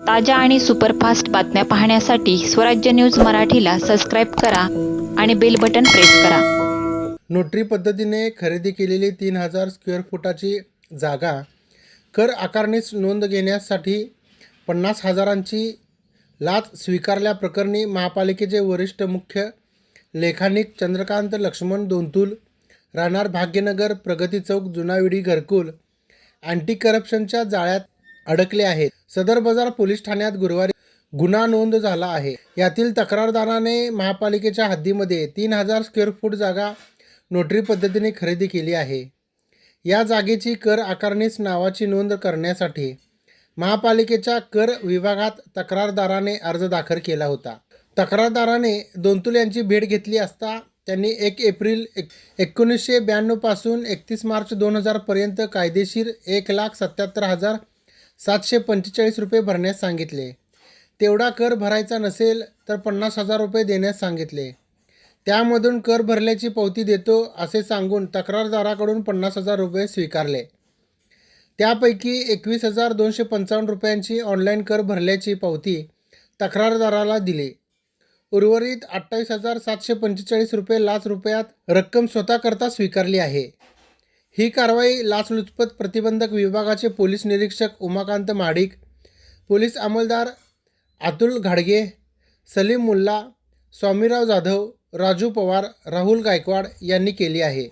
ताज्या आणि सुपरफास्ट बातम्या पाहण्यासाठी स्वराज्य न्यूज मराठीला सबस्क्राईब करा आणि बेल बटन प्रेस करा. नोटरी पद्धतीने खरेदी केलेली तीन हजार स्क्वेअर फुटाची जागा कर आकारणीस नोंद घेण्यासाठी पन्नास हजारांची लाच स्वीकारल्याप्रकरणी महापालिकेचे वरिष्ठ मुख्य लेखानिक चंद्रकांत लक्ष्मण दोंतुल राहणार भाग्यनगर प्रगती चौक जुनाविडी घरकुल अँटी करप्शनच्या जाळ्यात अडकले आहेत. सदर बाजार पोलीस ठाण्यात गुरुवारी गुन्हा नोंद झाला आहे. यातील तक्रारदाराने महापालिकेच्या हद्दीमध्ये तीन हजार स्क्वेअर फूट जागा नोटरी पद्धतीने खरेदी केली आहे. या जागेची कर आकारणीस नावाची नोंद करण्यासाठी महापालिकेच्या कर विभागात तक्रारदाराने अर्ज दाखल केला होता. तक्रारदाराने दोंतुल यांची भेट घेतली असता त्यांनी एक एप्रिल एक एकोणीसशे ब्याण्णवपासून एकतीस मार्च दोन हजारपर्यंत कायदेशीर एक लाख सत्याहत्तर हजार सातशे पंचेचाळीस रुपये भरण्यास सांगितले. तेवढा कर भरायचा नसेल तर पन्नास हजार रुपये देण्यास सांगितले. त्यामधून कर भरल्याची पावती देतो असे सांगून तक्रारदाराकडून पन्नास हजार रुपये स्वीकारले. त्यापैकी एकवीस हजार दोनशे पंचावन्न रुपयांची ऑनलाईन कर भरल्याची पावती तक्रारदाराला दिली. उर्वरित अठ्ठावीस हजार सातशे पंचेचाळीस रुपये लाच रुपयात रक्कम स्वतःकरता स्वीकारली आहे. ही कारवाई लाचलुचपत प्रतिबंधक विभागाचे पोलीस निरीक्षक उमाकांत माडिक पोलीस अंमलदार अतुल घाडगे सलीम मुल्ला स्वामीराव जाधव राजू पवार राहुल गायकवाड यांनी केली आहे.